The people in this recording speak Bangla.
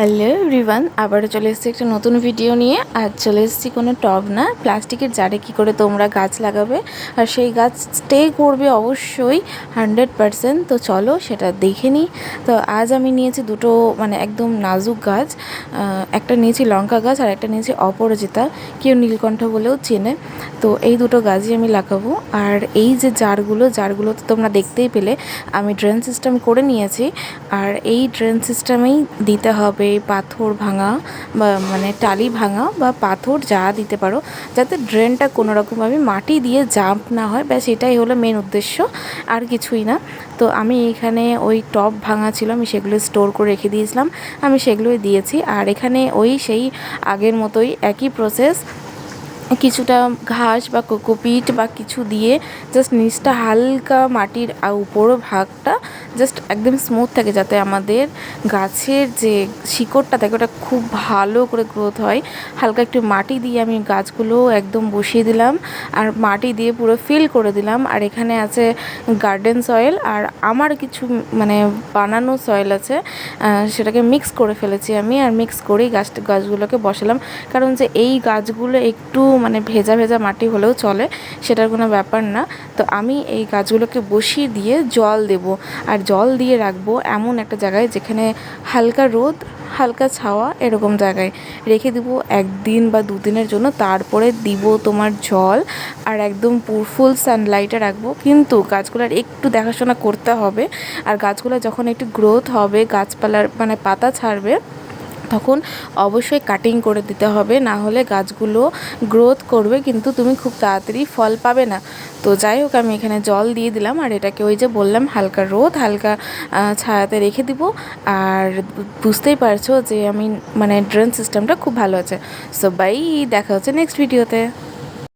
হ্যালো এভরিওয়ান, আবারও চলে এসেছি একটা নতুন ভিডিও নিয়ে। আর চলে এসেছি কোনো টব না। প্লাস্টিকের জারে কী করে তোমরা গাছ লাগাবে? আর সেই গাছ স্টে করবে অবশ্যই হান্ড্রেড পারসেন্ট তো চলো সেটা দেখে নিই। তো আজ আমি নিয়েছি দুটো মানে একদম নাজুক গাছ। একটা নিয়েছি লঙ্কা গাছ আর একটা নিয়েছি অপরাজিতা। কেউ নীলকণ্ঠ বলেও চেনে। তো এই দুটো গাছই আমি লাগাবো। আর এই যে জারগুলো জারগুলো তো তোমরা দেখতেই পেলে, আমি ড্রেন সিস্টেম করে নিয়েছি। আর এই ড্রেন সিস্টেমেই দিতে হবে পাথর ভাঙা বা মানে টালি ভাঙা বা পাথর যা দিতে পারো, যাতে ড্রেনটা কোনো রকমভাবে মাটি দিয়ে জাম্প না হয়। ব্যাস, এটাই হলো মেন উদ্দেশ্য, আর কিছুই না। তো আমি এখানে ওই টপ ভাঙা ছিল, আমি সেগুলো স্টোর করে রেখে দিয়েছিলাম। আমি সেগুলোই দিয়েছি। আর এখানে ওই সেই আগের মতোই একই প্রসেস কিছুটা ঘাস বা কোকোপিট বা কিছু দিয়ে জাস্ট নিচটা হালকা মাটির আর উপরও ভাগটা জাস্ট একদম স্মুথ থাকে যাতে আমাদের গাছের যে শিকড়টা থাকে ওটা খুব ভালো করে গ্রোথ হয়। হালকা একটু মাটি দিয়ে আমি গাছগুলো একদম বসিয়ে দিলাম আর মাটি দিয়ে পুরো ফিল করে দিলাম। আর এখানে আছে গার্ডেন সয়েল আর আমার কিছু মানে বানানো সয়েল আছে সেটাকে মিক্স করে ফেলেছি আমি আর মিক্স করেই গাছ গাছগুলোকে বসালাম। কারণ যে এই গাছগুলো একটু মানে ভেজা ভেজা মাটি হলেও চলে, সেটার কোনো ব্যাপার না। তো আমি এই গাছগুলোকে বসিয়ে দিয়ে জল দেব। আর জল দিয়ে রাখব এমন একটা জায়গায় যেখানে হালকা রোদ, হালকা ছাওয়া এরকম জায়গায়। রেখে দিব একদিন বা দুদিনের জন্য, তারপরে দিব তোমার জল। আর একদম ফুল সানলাইটে রাখব। কিন্তু গাছগুলোর একটু দেখাশোনা করতে হবে। আর গাছগুলো যখন একটু গ্রোথ হবে, গাছপালার মানে পাতা ছাড়বে তখন অবশ্যই কাটিং করে দিতে হবে, না হলে গাছগুলো গ্রোথ করবে, কিন্তু তুমি খুব তাড়াতাড়ি ফল পাবে না। তো যাই হোক, আমি এখানে জল দিয়ে দিলাম, আর এটাকে ওই যে বললাম, হালকা রোদ, হালকা ছায়াতে রেখে দিব। আর বুঝতেই পারছ যে আমি মানে ড্রেন সিস্টেমটা খুব ভালো আছে। সো বাই দেখা হচ্ছে নেক্সট ভিডিওতে